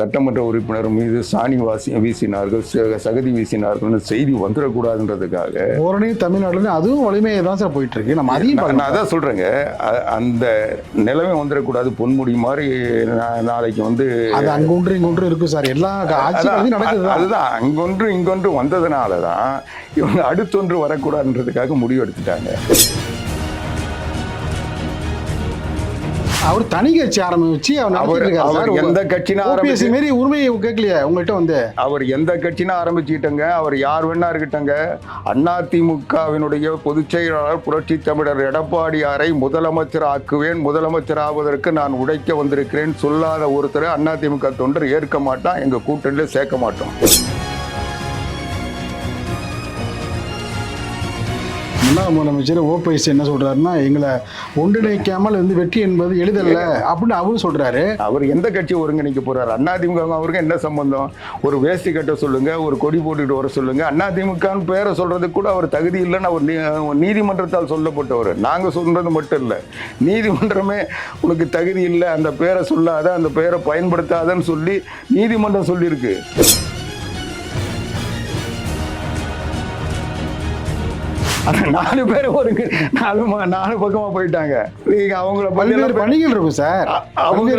சட்டமன்ற உறுப்பினர் மீது சாணி வாசி வீசினார்கள் சகதி வீசினார்கள்னு செய்தி வந்துடக்கூடாதுன்றதுக்காக. ஓரணி தமிழ்நாடுல அதுவும் வலிமையை தான் சார் போயிட்டு இருக்கு நம்ம அதையும் நான். அதான் சொல்றேங்க. அந்த நிலைமை வந்துடக்கூடாது பொன்முடி மாதிரி நாளைக்கு வந்து அது அங்க ஒன்று இங்க ஒன்று இருக்கு சார் எல்லா அதுதான். அங்கொன்று இங்கொன்று வந்ததுனால தான் இவங்க அடுத்தொன்று வரக்கூடாதுன்றதுக்காக முடிவு எடுத்துட்டாங்க. அவர் தனி கட்சி ஆரம்பிச்சு அவர் அவர் எந்த கட்சினா ஆரம்பிச்சு மாரி உரிமையை கேட்கலையே உங்கள்கிட்ட வந்து. அவர் எந்த கட்சினா ஆரம்பிச்சுக்கிட்டங்க? அவர் யார் வேணா இருக்கட்டங்க அதிமுகவினுடைய பொதுச் செயலாளர் புரட்சி தமிழர் எடப்பாடியாரை முதலமைச்சர் ஆக்குவேன் முதலமைச்சர் ஆவதற்கு நான் உடைக்க வந்திருக்கிறேன் சொல்லாத ஒருத்தர் அதிமுக தொண்டர் ஏற்க மாட்டான் எங்க கூட்டணியில சேர்க்க மாட்டோம். முன்னாள் முதலமைச்சர் ஓபிஎஸ் என்ன சொல்கிறாருன்னா எங்களை ஒன்றிணைக்காமல் வந்து வெற்றி என்பது எளிதல்ல அப்படின்னு அவரும் சொல்கிறாரு அவர் எந்த கட்சி ஒருங்கிணைக்க போகிறார் அதிமுக அவருக்கு என்ன சம்பந்தம்? ஒரு வேஷ்டி கட்ட சொல்லுங்கள் ஒரு கொடி போட்டுட்டு வர சொல்லுங்கள் அதிமுகன்னு பேரை சொல்கிறதுக்கு கூட அவர் தகுதி இல்லைன்னு அவர் நீதிமன்றத்தால் சொல்லப்பட்டவர். நாங்கள் சொல்கிறது மட்டும் இல்லை. நீதிமன்றமே உனக்கு தகுதி இல்லை அந்த பேரை சொல்லாத அந்த பேரை பயன்படுத்தாதன்னு சொல்லி நீதிமன்றம் சொல்லியிருக்கு. ஆனா நாலு பேர் ஒரு நாலு நாலு பக்கமா போயிட்டாங்க. நீங்க அவங்கள பல்வேறு பணிகள் இருக்கும் சார்.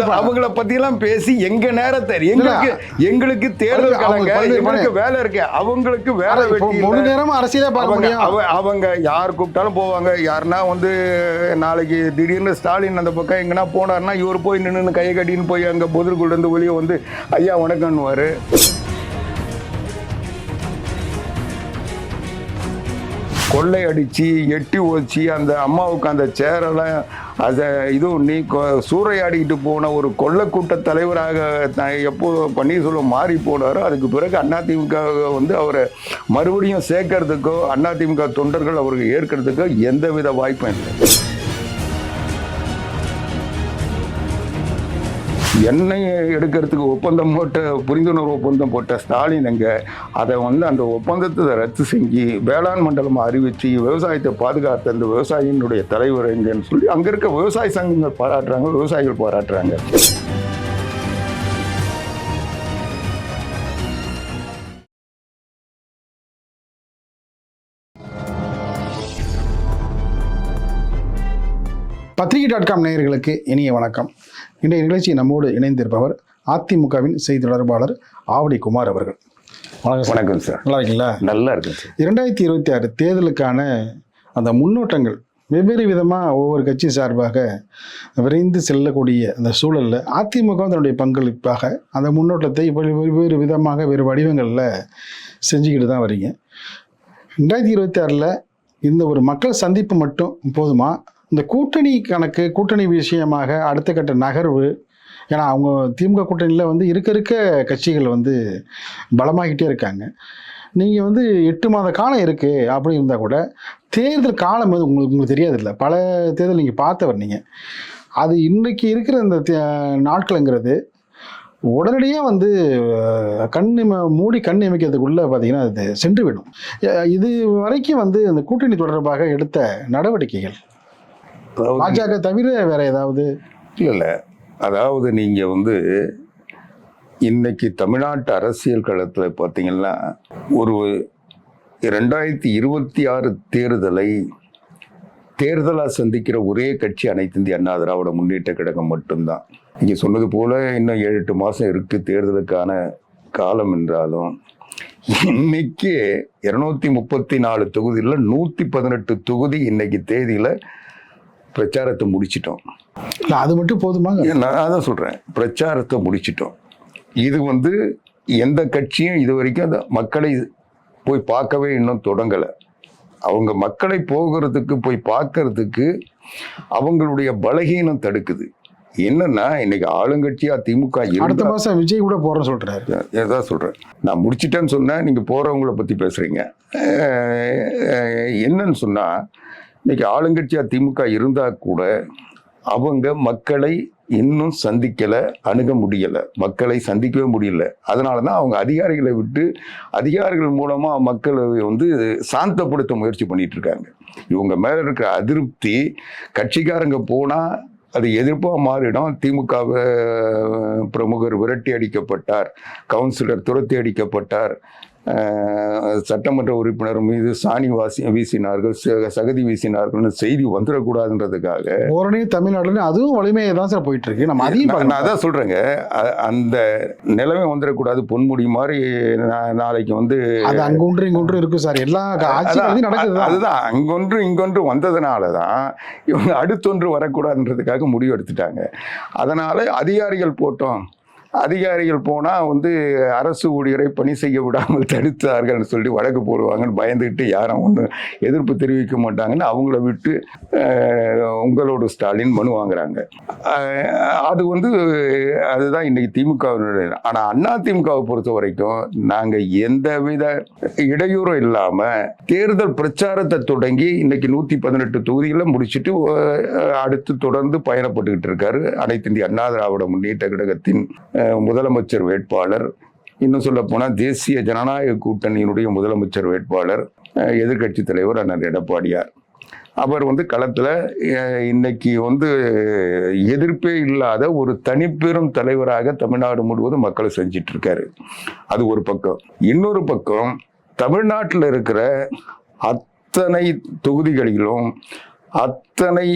ப- அவங்கள பத்தி எல்லாம் பேசி எங்க நேரத்தை எங்களுக்கு எங்களுக்கு தேர்தல் அவங்க கலங்க எங்களுக்கு வேலை இருக்கு. அவங்களுக்கு வேலை முழு. நேரமும் அரசியலே பார்க்க அவங்க முடியும் அவ- அவங்க யார் கூப்பிட்டாலும் போவாங்க. யாருன்னா வந்து நாளைக்கு திடீர்னு ஸ்டாலின் அந்த பக்கம் எங்கன்னா போனாருன்னா இவர் போய் நின்று கையை கட்டின்னு போய் அங்க பொதுக்குள்ள இருந்து வெளியே வந்து ஐயா வணக்கம்னுவாரு. கொள்ளை அடித்து எட்டி ஒழிச்சு அந்த அம்மாவுக்கு அந்த சேரெல்லாம் அதை இதுவும் நீ கொ- சூறையாடிக்கிட்டு போன ஒரு கொள்ளைக்கூட்ட தலைவராக த- எப்போ பன்னீர்செல்வம் மாறி போனாரோ அதுக்கு பிறகு அதிமுக வந்து அவரை மறுபடியும் சேர்க்கறதுக்கோ அதிமுக தொண்டர்கள் அவருக்கு ஏற்கிறதுக்கோ எந்தவித வாய்ப்பும் இல்லை. எண்ணெய் எடுக்கிறதுக்கு ஒப்பந்தம் போட்ட புரிந்துணர்வு ஒப்பந்தம் போட்ட ஸ்டாலின் அங்கே அதை வந்து அந்த ஒப்பந்தத்தை ரத்து செஞ்சு வேளாண் மண்டலம் அறிவித்து விவசாயத்தை பாதுகாத்த அந்த விவசாயினுடைய தலைவர் எங்கன்னு சொல்லி அங்கே இருக்க விவசாய சங்கங்கள் பாராட்டுறாங்க விவசாயிகள் பாராட்டுறாங்க. பத்திரிகை டாட் காம் நேயர்களுக்கு இனிய வணக்கம். இன்றைய நிகழ்ச்சி நம்மோடு இணைந்திருப்பவர் அதிமுகவின் செய்தி தொடர்பாளர் ஆவடி குமார் அவர்கள். வணக்கம் வணக்கம் சார். நல்லா இருக்கீங்களா? நல்லா இருக்குங்க சார். இரண்டாயிரத்தி இருபத்தி ஆறு தேர்தலுக்கான அந்த முன்னோட்டங்கள் வெவ்வேறு விதமாக ஒவ்வொரு கட்சி சார்பாக விரைந்து செல்லக்கூடிய அந்த சூழலில் அதிமுக தன்னுடைய பங்களிப்பாக அந்த முன்னோட்டத்தை இப்படி வெவ்வேறு விதமாக வேறு வடிவங்களில் செஞ்சுக்கிட்டு தான் வரீங்க. ரெண்டாயிரத்தி இருபத்தி ஆறில் இந்த ஒரு மக்கள் சந்திப்பு மட்டும் போதுமா? இந்த கூட்டணி கணக்கு கூட்டணி விஷயமாக அடுத்த கட்ட நகர்வு ஏன்னா அவங்க திமுக கூட்டணியில் வந்து இருக்க இருக்க கட்சிகள் வந்து பலமாகிட்டே இருக்காங்க. நீங்கள் வந்து எட்டு மாத காலம் இருக்குது அப்படி இருந்தால் கூட தேர்தல் காலம் வந்து உங்களுக்கு உங்களுக்கு தெரியாதுல்ல. பல தேர்தல் நீங்கள் பார்த்தவர் நீங்கள் அது இன்றைக்கி இருக்கிற இந்த நாட்களுங்கிறது உடனடியாக வந்து கண் மூடி கண் இமைக்கிறதுக்குள்ளே பார்த்தீங்கன்னா அது சென்று விடும். இது வரைக்கும் வந்து அந்த கூட்டணி தொடர்பாக எடுத்த நடவடிக்கைகள் பாஜக தவிர வேற ஏதாவது? இல்ல இல்ல அதாவது நீங்க வந்து இன்னைக்கு தமிழ்நாட்டு அரசியல் களத்தில் பார்த்தீங்கன்னா ஒரு ரெண்டாயிரத்தி இருபத்தி ஆறு தேர்தலை தேர்தலாக சந்திக்கிற ஒரே கட்சி அனைத்து இந்திய அண்ணா திராவிட முன்னேற்ற கழகம் மட்டும்தான். நீங்க சொன்னது போல இன்னும் ஏழு எட்டு மாசம் இருக்கு தேர்தலுக்கான காலம் என்றாலும் இன்னைக்கு இருநூத்தி முப்பத்தி நாலு தொகுதியில் நூத்தி பதினெட்டு தொகுதி இன்னைக்கு தேதியில பிரச்சாரத்தை முடிச்சிட்டோம். இல்லை அது மட்டும் போதுமாங்க. நான் அதான் சொல்றேன். பிரச்சாரத்தை முடிச்சிட்டோம். இது வந்து எந்த கட்சியும் இது வரைக்கும் அந்த மக்களை போய் பார்க்கவே இன்னும் தொடங்கலை. அவங்க மக்களை போகிறதுக்கு போய் பார்க்கறதுக்கு அவங்களுடைய பலகீனம் தடுக்குது. என்னன்னா இன்னைக்கு ஆளுங்கட்சியா திமுக அடுத்த மாதம் விஜய் கூட போகிறேன்னு சொல்கிறாரு ஏதான் சொல்றேன். நான் முடிச்சிட்டேன்னு சொன்னேன் நீங்க போறவங்கள பத்தி பேசுறீங்க. என்னன்னு சொன்னா இன்னைக்கு ஆளுங்கட்சியாக திமுக இருந்தால் கூட அவங்க மக்களை இன்னும் சந்திக்கலை அணுக முடியல. மக்களை சந்திக்கவே முடியல. அதனால தான் அவங்க அதிகாரிகளை விட்டு அதிகாரிகள் மூலமாக மக்களை வந்து சாந்தப்படுத்த முயற்சி பண்ணிட்டு இருக்காங்க. இவங்க மேலே இருக்கிற அதிருப்தி கட்சிக்காரங்க போனால் அது எதிர்ப்பாக மாறிடும். திமுக பிரமுகர் விரட்டி அடிக்கப்பட்டார். கவுன்சிலர் துரத்தி அடிக்கப்பட்டார். சட்டமன்ற உறுப்பினர் மீது சாணி வாசி வீசினார்கள் சகதி வீசினார்கள்னு செய்தி வந்துடக்கூடாதுன்றதுக்காக. ஓரணி தமிழ்நாடுல அதுவும் வலிமையை தான் சார் போயிட்டு இருக்கு நம்ம அதையும் நான். அதான் சொல்றேங்க. அந்த நிலைமை வந்துடக்கூடாது. பொன்முடி மாதிரி நாளைக்கு வந்து அது அங்க ஒன்று இங்க ஒன்று இருக்கு சார். எல்லா அதுதான். அங்கொன்று இங்கொன்று வந்ததுனால தான் இவங்க அடுத்தொன்று வரக்கூடாதுன்றதுக்காக முடிவு எடுத்துட்டாங்க. அதனால அதிகாரிகள் போட்டோம். அதிகாரிகள் போனால் வந்து அரசு ஊழியரை பணி செய்ய விடாமல் தடுத்தார்கள்னு சொல்லி வழக்கு போடுவாங்கன்னு பயந்துக்கிட்டு யாரும் ஒன்றும் எதிர்ப்பு தெரிவிக்க மாட்டாங்கன்னு அவங்கள விட்டு உங்களோட ஸ்டாலின் மனு வாங்குறாங்க. அது வந்து அதுதான் இன்னைக்கு திமுகவினுடைய ஆனால் அண்ணா திமுகவை பொறுத்த வரைக்கும் நாங்கள் எந்தவித இடையூறும் இல்லாமல் தேர்தல் பிரச்சாரத்தை தொடங்கி இன்னைக்கு நூற்றி பதினெட்டு தொகுதிகளில் முடிச்சுட்டு அடுத்து தொடர்ந்து பயணப்பட்டுக்கிட்டு இருக்காரு. அனைத்து இந்திய அண்ணா திராவிட முன்னேற்ற கழகத்தின் முதலமைச்சர் வேட்பாளர். இன்னும் சொல்ல போனால் தேசிய ஜனநாயக கூட்டணியினுடைய முதலமைச்சர் வேட்பாளர் எதிர்கட்சி தலைவர் அண்ணன் எடப்பாடியார். அவர் வந்து களத்தில் இன்னைக்கு வந்து எதிர்ப்பே இல்லாத ஒரு தனிப்பெரும் தலைவராக தமிழ்நாடு முழுவதும் மக்களை செஞ்சிட்டு இருக்காரு அது ஒரு பக்கம். இன்னொரு பக்கம் தமிழ்நாட்டில் இருக்கிற அத்தனை தொகுதிகளிலும் அத்தனை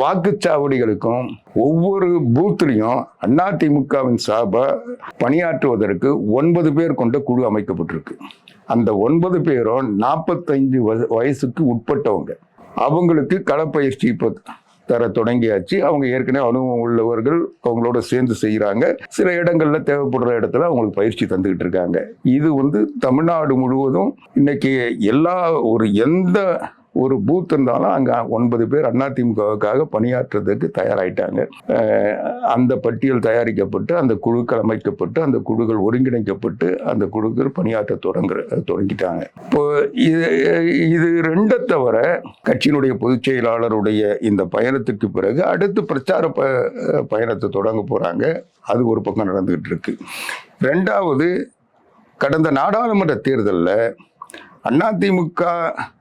வாக்குச்சாவடிகளுக்கும் ஒவ்வொரு பூத்துலையும் அதிமுகவின் சார்பாக பணியாற்றுவதற்கு ஒன்பது பேர் கொண்ட குழு அமைக்கப்பட்டிருக்கு. அந்த ஒன்பது பேரும் நாற்பத்தைந்து வயசுக்கு உட்பட்டவங்க. அவங்களுக்கு களப்பயிற்சி இப்போ தர தொடங்கியாச்சு. அவங்க ஏற்கனவே அனுபவம் உள்ளவர்கள் அவங்களோட சேர்ந்து செய்கிறாங்க சில இடங்கள்ல தேவைப்படுற இடத்துல அவங்களுக்கு பயிற்சி தந்துக்கிட்டு இருக்காங்க. இது வந்து தமிழ்நாடு முழுவதும் இன்னைக்கு எல்லா ஒரு எந்த ஒரு பூத் இருந்தாலும் அங்கே ஒன்பது பேர் அதிமுகவுக்காக பணியாற்றுறதுக்கு தயாராயிட்டாங்க. அந்த பட்டியல் தயாரிக்கப்பட்டு அந்த குழுக்கள் அமைக்கப்பட்டு அந்த குழுக்கள் ஒருங்கிணைக்கப்பட்டு அந்த குழுக்கள் பணியாற்ற தொடங்குற தொடங்கிட்டாங்க. இப்போ இது இது ரெண்டை தவிர கட்சியினுடைய பொதுச் செயலாளருடைய இந்த பயணத்துக்கு பிறகு அடுத்து பிரச்சார ப பயணத்தை தொடங்க போகிறாங்க அது ஒரு பக்கம் நடந்துகிட்டு இருக்கு. ரெண்டாவது கடந்த நாடாளுமன்ற தேர்தலில் அதிமுக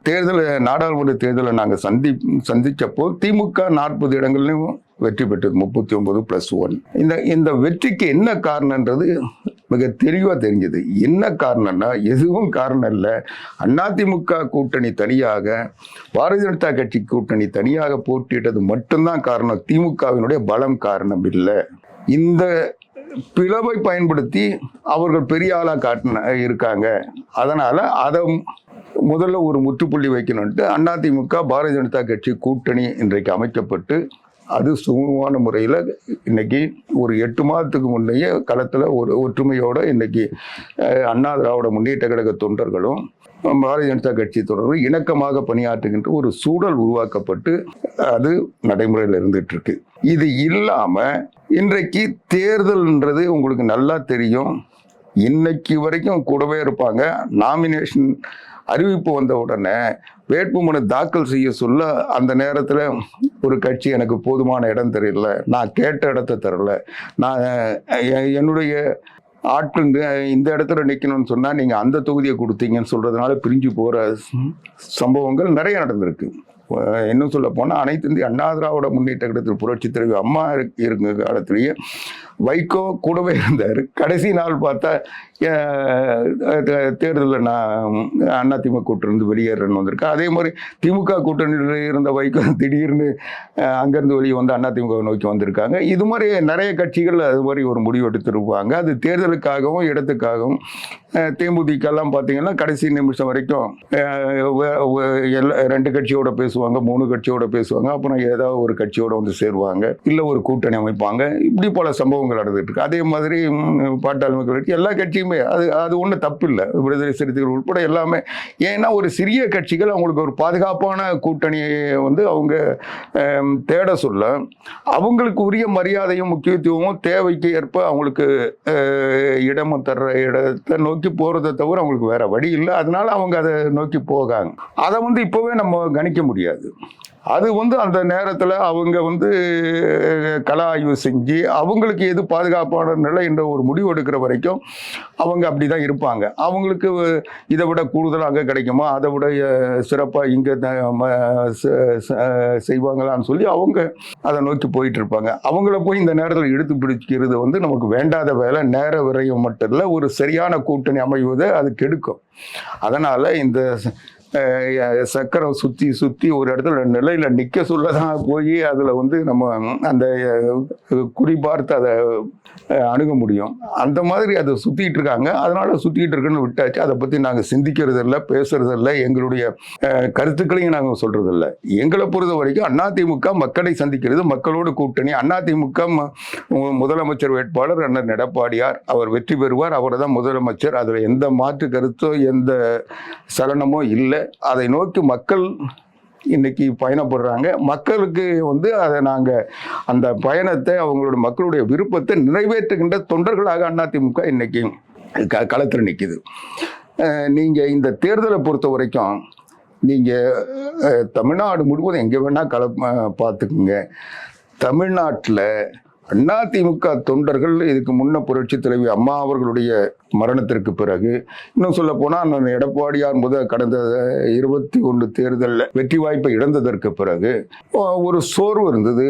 தேர்தல் நாடாளுமன்ற தேர்தலை நாங்கள் சந்தி சந்தித்தப்போ திமுக நாற்பது இடங்கள்லையும் வெற்றி பெற்றது முப்பத்தி ஒன்பது ப்ளஸ் ஒன் இந்த இந்த வெற்றிக்கு என்ன காரணன்றது மிக தெளிவாக தெரிஞ்சது. என்ன காரணம்னா எதுவும் காரணம் இல்லை. அதிமுக கூட்டணி தனியாக பாரதிய ஜனதா கட்சி கூட்டணி தனியாக போட்டியிட்டது மட்டும்தான் காரணம். திமுகவினுடைய பலம் காரணம் இல்லை. இந்த பிளவை பயன்படுத்தி அவர்கள் பெரிய ஆளாக காட்டின இருக்காங்க. அதனால் அதை முதல்ல ஒரு முற்றுப்புள்ளி வைக்கணும்ட்டு அதிமுக பாரதிய ஜனதா கட்சி கூட்டணி இன்றைக்கு அமைக்கப்பட்டு அது சுமூகமான முறையில் இன்றைக்கி ஒரு எட்டு மாதத்துக்கு முன்னையே களத்தில் ஒரு ஒற்றுமையோடு இன்றைக்கி அண்ணா திராவிட முன்னேற்ற கழக தொண்டர்களும் பாரதிய ஜனதா கட்சி தொடர்பு இணக்கமாக பணியாற்றுகின்ற ஒரு சூழல் உருவாக்கப்பட்டு அது நடைமுறையில் இருந்துட்டு இருக்கு இது இல்லாமல் இன்றைக்கு தேர்தல்ன்றது உங்களுக்கு நல்லா தெரியும். இன்னைக்கு வரைக்கும் கூடவே இருப்பாங்க. நாமினேஷன் அறிவிப்பு வந்த உடனே வேட்புமனு தாக்கல் செய்ய சொல்ல அந்த நேரத்தில் ஒரு கட்சி எனக்கு போதுமான இடம் தெரியல. நான் கேட்ட இடத்த தரல. நான் என்னுடைய ஆட்கள் இந்த- இடத்துல நிற்கணும்னு சொன்னால் நீங்கள் அந்த தொகுதியை கொடுத்தீங்கன்னு சொல்கிறதுனால பிரிஞ்சு போகிற சம்பவங்கள் நிறைய நடந்திருக்கு. இன்னும் சொல்ல போனால் அனைத்து இந்திய அண்ணா திராவிட முன்னேற்ற கழகத்தில் புரட்சி தலைவி அம்மா இருக்கு- காலத்திலேயே வைகோ கூடவே இருந்தார். கடைசி நாள் பார்த்தா தேர்தலில் நான் அதிமுக கூட்டிலிருந்து வெளியேறேன்னு வந்திருக்கேன் அதே மாதிரி திமுக கூட்டணியில் இருந்த வைகோ திடீர்னு அங்கேருந்து வெளியே வந்து அதிமுக நோக்கி வந்திருக்காங்க. இது மாதிரி நிறைய கட்சிகள் அது மாதிரி ஒரு முடிவு எடுத்திருப்பாங்க. அது தேர்தலுக்காகவும் இடத்துக்காகவும் தேமுதிகெல்லாம் பார்த்தீங்கன்னா கடைசி நிமிஷம் வரைக்கும் எல்லா ரெண்டு கட்சியோட பேசுவாங்க மூணு கட்சியோட பேசுவாங்க அப்புறம் ஏதாவது ஒரு கட்சியோட வந்து சேருவாங்க இல்லை ஒரு கூட்டணி அமைப்பாங்க இப்படி பல சம்பவங்கள் நடந்துட்டு இருக்கு. அதே மாதிரி பாட்டாளி மக்கள் கட்சி எல்லா கட்சியுமே அது அது ஒன்றும் தப்பு இல்லை விடுதலை சிறுத்தைகள் உட்பட எல்லாமே. ஏன்னா ஒரு சிறிய கட்சிகள் அவங்களுக்கு ஒரு பாதுகாப்பான கூட்டணியை வந்து அவங்க தேட சொல்ல அவங்களுக்கு உரிய மரியாதையும் முக்கியத்துவமும் தேவைக்கு ஏற்ப அவங்களுக்கு இடமும் தர்ற இடத்தை நோக்கி போகிறத தவிர அவங்களுக்கு வேற வழி இல்லை. அதனால அவங்க அதை நோக்கி போகாங்க. அதை வந்து இப்போவே நம்ம கணிக்க முடியாது. அது வந்து அந்த நேரத்தில் அவங்க வந்து கள ஆய்வு செஞ்சு அவங்களுக்கு எது பாதுகாப்பான நிலை என்ற ஒரு முடிவு எடுக்கிற வரைக்கும் அவங்க அப்படி தான் இருப்பாங்க. அவங்களுக்கு இதை விட கூடுதலாக அங்கே கிடைக்குமா? அதை விட சிறப்பாக இங்கே செய்வாங்களான்னு சொல்லி அவங்க அதை நோக்கி போயிட்டு இருப்பாங்க. அவங்கள போய் இந்த நேரத்தில் இழுத்து பிடிக்கிறது வந்து நமக்கு வேண்டாத வேலை. நேர விரயம் மட்டும் இல்லை ஒரு சரியான கூட்டணி அமைவதை அது கெடுக்கும். அதனால் இந்த சக்கரம் சுற்றி சுற்றி ஒரு இடத்துல நிலையில் நிற்க சொல்ல தான் போய் அதில் வந்து நம்ம அந்த குறிபார்த்து அதை அணுக முடியும். அந்த மாதிரி அதை சுற்றிட்டு இருக்காங்க. அதனால் சுற்றிட்டு இருக்குன்னு விட்டாச்சு. அதை பற்றி நாங்கள் சிந்திக்கிறது இல்லை பேசுறது இல்லை எங்களுடைய கருத்துக்களையும் நாங்கள் சொல்கிறது இல்லை எங்களை பொறுத்த வரைக்கும் அதிமுக மக்களை சந்திக்கிறது மக்களோடு கூட்டணி. அதிமுக ம- முதலமைச்சர் வேட்பாளர் அண்ணன் எடப்பாடியார். அவர் வெற்றி பெறுவார். அவர் தான் முதலமைச்சர். அதில் எந்த மாற்று கருத்தோ எந்த சலனமோ இல்லை. அதை நோக்கி மக்கள் இன்னைக்கு பயணப்படுறாங்க. மக்களுக்கு வந்து அதை நாங்கள் அந்த பயணத்தை அவங்களோட மக்களுடைய விருப்பத்தை நிறைவேற்றுகின்ற தொண்டர்களாக அதிமுக இன்னைக்கு க களத்தில் நிற்கிது நீங்கள் இந்த தேர்தலை பொறுத்த வரைக்கும் நீங்கள் தமிழ்நாடு முழுவதும் எங்கே வேணால் கள பார்த்துக்குங்க. தமிழ்நாட்டில் அதிமுக தொண்டர்கள் இதுக்கு முன்ன புரட்சி தலைவி அம்மா அவர்களுடைய மரணத்திற்கு பிறகு இன்னும் சொல்ல போனால் நான் எடப்பாடியார் முதல் கடந்த இருபத்தி ஒன்று தேர்தலில் வெற்றி வாய்ப்பை இழந்ததற்கு பிறகு ஒரு சோர்வு இருந்தது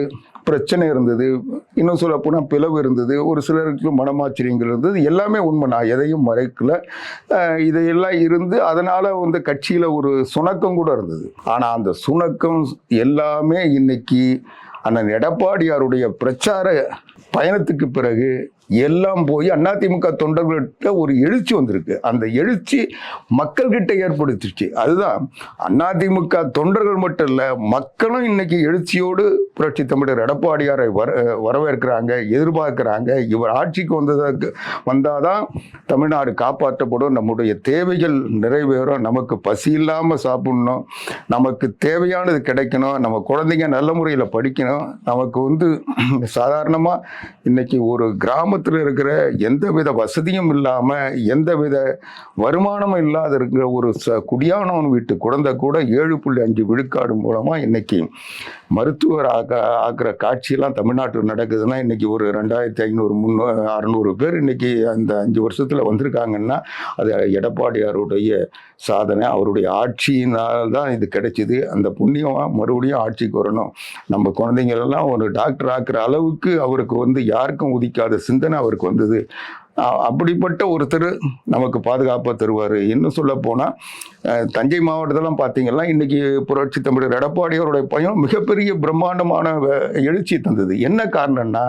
பிரச்சனை இருந்தது இன்னும் சொல்ல போனால் பிளவு இருந்தது ஒரு சிலருக்கு மனமாச்சரியங்கள் இருந்தது எல்லாமே உண்மை. நான் எதையும் மறைக்கல. இதையெல்லாம் இருந்து அதனால் வந்து கட்சியில் ஒரு சுணக்கம் கூட இருந்தது. ஆனால் அந்த சுணக்கம் எல்லாமே இன்னைக்கு அண்ணன் எடப்பாடியாருடைய பிரச்சார பயணத்துக்கு பிறகு எல்லாம் போய் அதிமுக தொண்டர்கள்கிட்ட ஒரு எழுச்சி வந்திருக்கு. அந்த எழுச்சி மக்கள்கிட்ட ஏற்படுத்திச்சு. அதுதான் அதிமுக தொண்டர்கள் மட்டும் இல்லை மக்களும் இன்னைக்கு எழுச்சியோடு புரட்சி தமிழர் எடப்பாடியாரை வர வரவேற்கிறாங்க எதிர்பார்க்கிறாங்க. இவர் ஆட்சிக்கு வந்ததற்கு வந்தாதான் தமிழ்நாடு காப்பாற்றப்படும். நம்முடைய தேவைகள் நிறைவேறும். நமக்கு பசி இல்லாமல் சாப்பிடணும். நமக்கு தேவையானது கிடைக்கணும். நம்ம குழந்தைங்க நல்ல முறையில் படிக்கணும். நமக்கு வந்து சாதாரணமாக இன்னைக்கு ஒரு கிராமத்தில் இருக்கிற எந்தவித வசதியும் இல்லாமல் எந்தவித வருமானமும் இல்லாத இருக்கிற ஒரு ச குடியானவன் வீட்டு குழந்தை கூட ஏழு புள்ளி அஞ்சு விழுக்காடு மூலமாக இன்னைக்கு மருத்துவர் ஆக்க ஆக்குற காட்சியெல்லாம் தமிழ்நாட்டில் நடக்குதுன்னா இன்னைக்கு ஒரு ரெண்டாயிரத்தி ஐநூறு முன்னூ அறநூறு பேர் இன்னைக்கு அந்த அஞ்சு வருஷத்தில் வந்திருக்காங்கன்னா அது எடப்பாடியாருடைய சாதனை. அவருடைய ஆட்சியினால் தான் இது கிடைச்சிது. அந்த புண்ணியமாக மறுபடியும் ஆட்சிக்கு வரணும். நம்ம குழந்தைங்களெல்லாம் ஒரு டாக்டர் ஆக்குற அளவுக்கு அவருக்கு வந்து யாருக்கும் உதிக்காத சிந்தனை அவருக்கு வந்தது. அப்படிப்பட்ட ஒருத்தர் நமக்கு பாதுகாப்பாக தருவார். இன்னும் சொல்ல போனால் தஞ்சை மாவட்டத்தெல்லாம் பார்த்தீங்கன்னா இன்றைக்கி புரட்சி தமிழர் எடப்பாடியாருடைய பையன் மிகப்பெரிய பிரம்மாண்டமான எழுச்சி தந்தது. என்ன காரணம்னா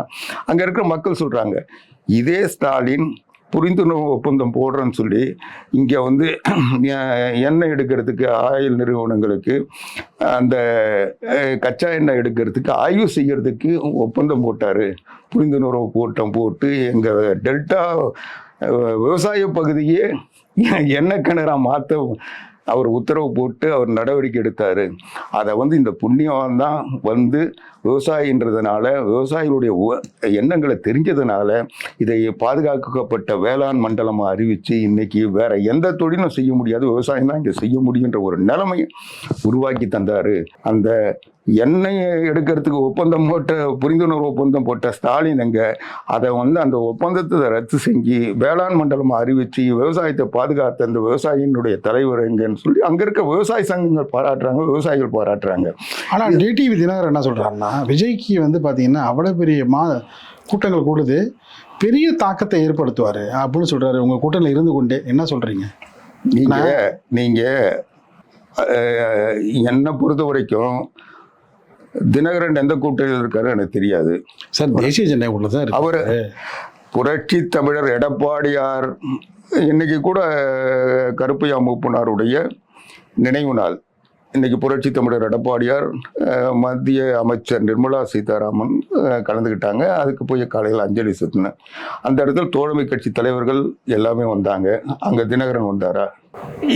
அங்கே இருக்கிற மக்கள் சொல்கிறாங்க இதே ஸ்டாலின் புரிந்துணர்வு ஒப்பந்தம் போடுறேன்னு சொல்லி இங்கே வந்து எண்ணெய் எடுக்கிறதுக்கு ஆயில் நிறுவனங்களுக்கு அந்த கச்சா எண்ணெய் எடுக்கிறதுக்கு ஆய்வு செய்கிறதுக்கு ஒப்பந்தம் போட்டார். புரிந்துணர்வு கூட்டம் போட்டு எங்கள் டெல்டா விவசாய பகுதியே எண்ணெய் கிணறாக மாற்ற அவர் உத்தரவு போட்டு அவர் நடவடிக்கை எடுத்தார். அதை வந்து இந்த புண்ணியம் தான் வந்து விவசாயின்றதுனால விவசாயிகளுடைய எண்ணங்களை தெரிஞ்சதுனால இதை பாதுகாக்கப்பட்ட வேளாண் மண்டலமாக அறிவித்து இன்னைக்கு வேற எந்த தொழிலும் செய்ய முடியாது. விவசாயம் தான் இங்கே செய்ய முடியுன்ற ஒரு நிலைமையை உருவாக்கி தந்தார். அந்த எண்ணெயை எடுக்கிறதுக்கு ஒப்பந்தம் போட்ட புரிந்துணர்வு ஒப்பந்தம் போட்ட ஸ்டாலின் அதை வந்து அந்த ஒப்பந்தத்தை ரத்து செஞ்சு வேளாண் மண்டலமாக அறிவித்து விவசாயத்தை பாதுகாத்த அந்த விவசாயினுடைய தலைவர் எங்கன்னு சொல்லி அங்கே இருக்க விவசாய சங்கங்கள் பாராட்டுறாங்க விவசாயிகள் பாராட்டுறாங்க. ஆனா டிடிவி தினகர் என்ன சொல்றாருன்னா விஜய்க்கு வந்து பாத்தீங்கன்னா அவ்வளவு பெரிய மா கூட்டங்கள் கூடுது பெரிய தாக்கத்தை ஏற்படுத்துவாரு அப்படின்னு சொல்றாரு. உங்க கூட்டத்தில் இருந்து கொண்டே என்ன சொல்றீங்க? நீங்க நீங்க அஹ், என்னை பொறுத்த வரைக்கும் தினகரன் எந்த கூட்டணியில் இருக்காரு எனக்கு தெரியாது. சார் தேசிய உள்ளதான் இருக்கு. அவர் புரட்சி தமிழர் எடப்பாடியார் இன்னைக்கு கூட கருப்பையா மூப்பனாருடைய நினைவு நாள். இன்னைக்கு புரட்சி தமிழர் எடப்பாடியார் மத்திய அமைச்சர் நிர்மலா சீதாராமன் கலந்துக்கிட்டாங்க அதுக்கு போய் காலையில் அஞ்சலி செலுத்தினேன் அந்த இடத்துல தோழமை கட்சி தலைவர்கள் எல்லாமே வந்தாங்க. அங்கே தினகரன் வந்தாரா?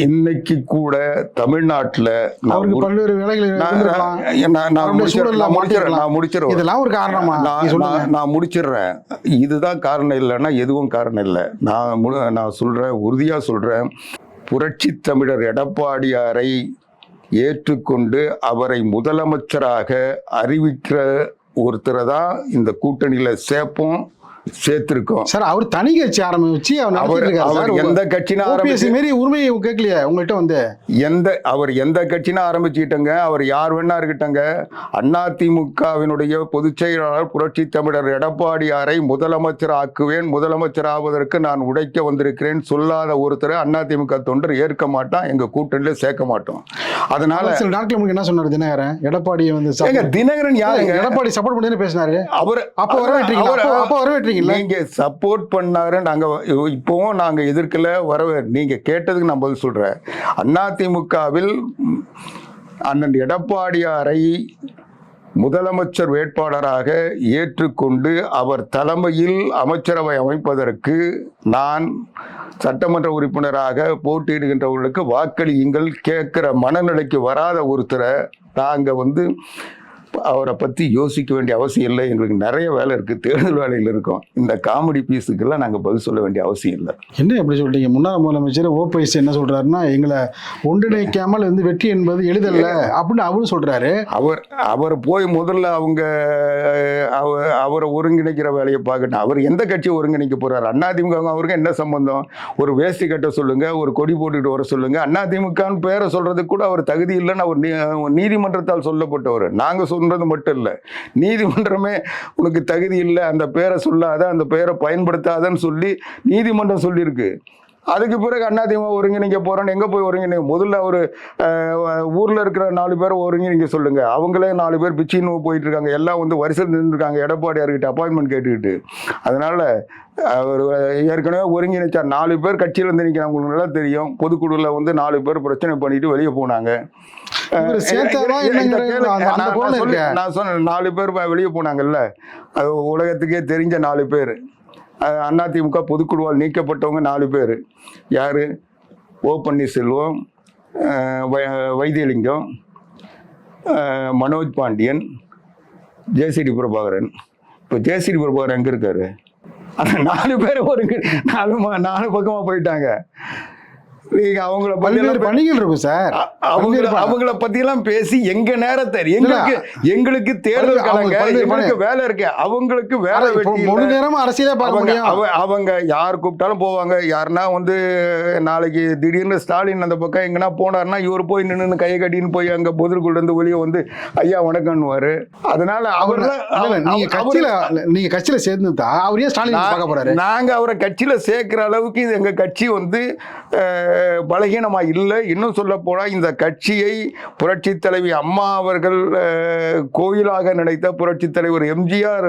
இன்னைக்கு கூட தமிழ்நாட்டில் பல்வேறு. நான் முடிச்சிடுறேன் இதுதான் காரணம் இல்லைன்னா எதுவும் காரணம் இல்லை. நான் நான் சொல்கிறேன் உறுதியாக சொல்கிறேன் புரட்சி தமிழர் எடப்பாடியாரை ஏற்றுக்கொண்டு அவரை முதலமைச்சராக அறிவிக்கிற ஒருத்தரை தான் இந்த கூட்டணியில் சேர்ப்போம். சேர்த்திருக்கோம். சார் அவர் தனி கட்சி ஆரம்பிச்சு அவர் அவர் எந்த கட்சினா ஆரம்பிச்சு மாரி உரிமையை கேட்கலையே உங்கள்கிட்ட வந்து? எந்த அவர் எந்த கட்சினா ஆரம்பிச்சுக்கிட்டங்க அவர் யார் வேணா இருக்கட்டங்க அதிமுகவினுடைய பொதுச் செயலாளர் புரட்சி தமிழர் எடப்பாடியாரை முதலமைச்சர் ஆக்குவேன் முதலமைச்சர் ஆவதற்கு நான் உடைக்க வந்திருக்கிறேன் சொல்லாத ஒருத்தரை அதிமுக தொண்டர் ஏற்க மாட்டான் எங்க கூட்டணியில சேர்க்க மாட்டோம். அதனால சில நாட்கள் உங்களுக்கு என்ன சொன்னாரு தினகரன்? எடப்பாடியை வந்து தினகரன் யாருங்க? எடப்பாடி சப்போர்ட் பண்ணி பேசினாரு? அவர் அப்ப வரவேற்றீங்களா? அவர்- அப்ப- அப்ப வரவேற்றீங்களா நீங்க சப்போர்ட் பண்ணாரு நாங்க இப்போவும் நாங்க எதிர்க்கல வரவே நீங்க கேட்டதுக்கு நான் பதில் சொல்றேன். அதிமுகவில் அண்ணன் எடப்பாடியாரை முதலமைச்சர் வேட்பாளராக ஏற்றுக்கொண்டு அவர் தலைமையில் அமைச்சரவை அமைப்பதற்கு நான் சட்டமன்ற உறுப்பினராக போட்டியிடுகின்றவர்களுக்கு வாக்களியுங்கள் கேட்குற மனநிலைக்கு வராத ஒருத்தரை நாங்கள் வந்து அவரை பற்றி யோசிக்க வேண்டிய அவசியம் இல்லை. எங்களுக்கு நிறைய வேலை இருக்குது தேர்தல் வேலையில் இருக்கோம். இந்த காமெடி பீஸுக்கெல்லாம் நாங்கள் பதில் சொல்ல வேண்டிய அவசியம் இல்லை. என்ன எப்படி சொல்றீங்க? முன்னாள் முதலமைச்சர் ஓபிஎஸ் என்ன சொல்றாருன்னா எங்களை ஒன்றிணைக்காமல் வந்து வெற்றி என்பது எளிதல்ல அப்படின்னு அவரும் சொல்றாரு. அவர் அவர் போய் முதல்ல அவங்க அவ- அவரை ஒருங்கிணைக்கிற வேலையை பார்க்கட்டும். அவர் எந்த கட்சியை ஒருங்கிணைக்க போறாரு? அதிமுக அவருக்கு என்ன சம்பந்தம்? ஒரு வேஷ்டி கட்ட சொல்லுங்க ஒரு கொடி போட்டுக்கிட்டு வர சொல்லுங்க. அதிமுகன்னு பேரை சொல்றதுக்கு கூட அவர் தகுதி இல்லைன்னு அவர் நீதிமன்றத்தால் சொல்லப்பட்டவர். நாங்க சொல்றது மட்டும் இல்லை. நீதிமன்றமே உனக்கு தகுதி இல்லை அந்த பேரை சொல்லாத அந்த பேரை பயன்படுத்தாதன்னு சொல்லி நீதிமன்றம் சொல்லியிருக்கு. அதுக்கு பிறகு அதிமுக ஒருங்கிணைக்க போகிறோன்னு எங்கே போய் ஒருங்கிணைங்க முதல்ல ஒரு ஊரில் இருக்கிற நாலு பேர் ஒருங்கிணைக்க சொல்லுங்கள் அவங்களே நாலு பேர் பிச்சின்னு போயிட்டு இருக்காங்க. எல்லாம் வந்து வரிசையில் நின்றுருக்காங்க எடப்பாடியார்கிட்ட அப்பாயின்மெண்ட் கேட்டுக்கிட்டு. அதனால் அவர் ஏற்கனவே ஒருங்கிணைச்சார் நாலு பேர் கட்சியில் வந்து நிற்கிறாங்க உங்களுக்கு நல்லா தெரியும். பொதுக்குழுவில் வந்து நாலு பேர் பிரச்சனை பண்ணிட்டு வெளியே போனாங்க. நான் சொன்னேன் நாலு பேர் வெளியே போனாங்கல்ல. அது உலகத்துக்கே தெரிஞ்ச நாலு பேர். அதிமுக பொதுக்குழுவால் நீக்கப்பட்டவங்க நாலு பேர். யார்? O Panneerselvam Vaithilingam Manoj Pandian JCD Prabhakaran. இப்போ ஜேசிடி பிரபாகரன் எங்கே இருக்காரு? அந்த நாலு பேர் ஒரு நாலு நாலு பக்கமாக போயிட்டாங்க. நீங்க அவங்கள பல்வேறு பணிகள் இருக்கும் சார். அ- அவங்கள பத்தி எல்லாம் பேசி எங்க நேரத்தை எங்களுக்கு எங்களுக்கு தேர்தல் அவங்க எங்களுக்கு வேலை இருக்கு. அவங்களுக்கு வேலை முழு. நேரமா அரசியலே பார்க்க அவங்க முடியும். அவ- அவங்க யார் கூப்பிட்டாலும் போவாங்க. யாருன்னா வந்து நாளைக்கு திடீர்னு ஸ்டாலின் அந்த பக்கம் எங்கன்னா போனாருன்னா இவர் போய் நின்று கையை கட்டின்னு போய் அங்க பொதுக்குள்ள இருந்து வெளியே வந்து ஐயா வணக்கம்னுவாரு அதனால அவர் நீங்க கட்சியில நீங்க கட்சியில சேர்ந்துட்டா அவர் ஏன் ஸ்டாலின் பார்க்க போறாரு? நாங்க அவரை கட்சியில சேர்க்கிற அளவுக்கு இது எங்க கட்சி வந்து பலகீனமாக இல்லை. இன்னும் சொல்ல போனால் இந்த கட்சியை புரட்சி தலைவி அம்மா அவர்கள் கோயிலாக நினைத்த புரட்சி தலைவர் எம்ஜிஆர்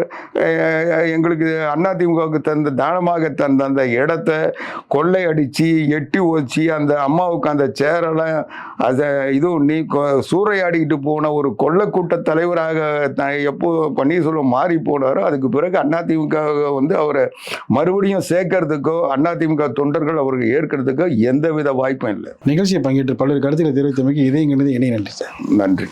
எங்களுக்கு எங்களுக்கு அதிமுகவுக்கு தந்த தானமாக தந்த அந்த இடத்த கொள்ளை அடித்து எட்டி ஓச்சி அந்த அம்மாவுக்கு அந்த சேரெல்லாம் அதை இது நீ சூறையாடிக்கிட்டு போன ஒரு கொள்ளக்கூட்ட தலைவராக த- எப்போ பன்னீர்செல்வம் மாறி போனாரோ அதுக்கு பிறகு அதிமுக வந்து அவரை மறுபடியும் சேர்க்கறதுக்கோ அதிமுக தொண்டர்கள் அவருக்கு ஏற்கிறதுக்கோ எந்த எந்தவித வாய்ப்பும் இல்லை. நிகழ்ச்சியை பங்கேற்று பல்வேறு கருத்துக்களை தெரிவித்தமைக்கு இதே இங்கிருந்து இணைய நன்றி சார். நன்றி.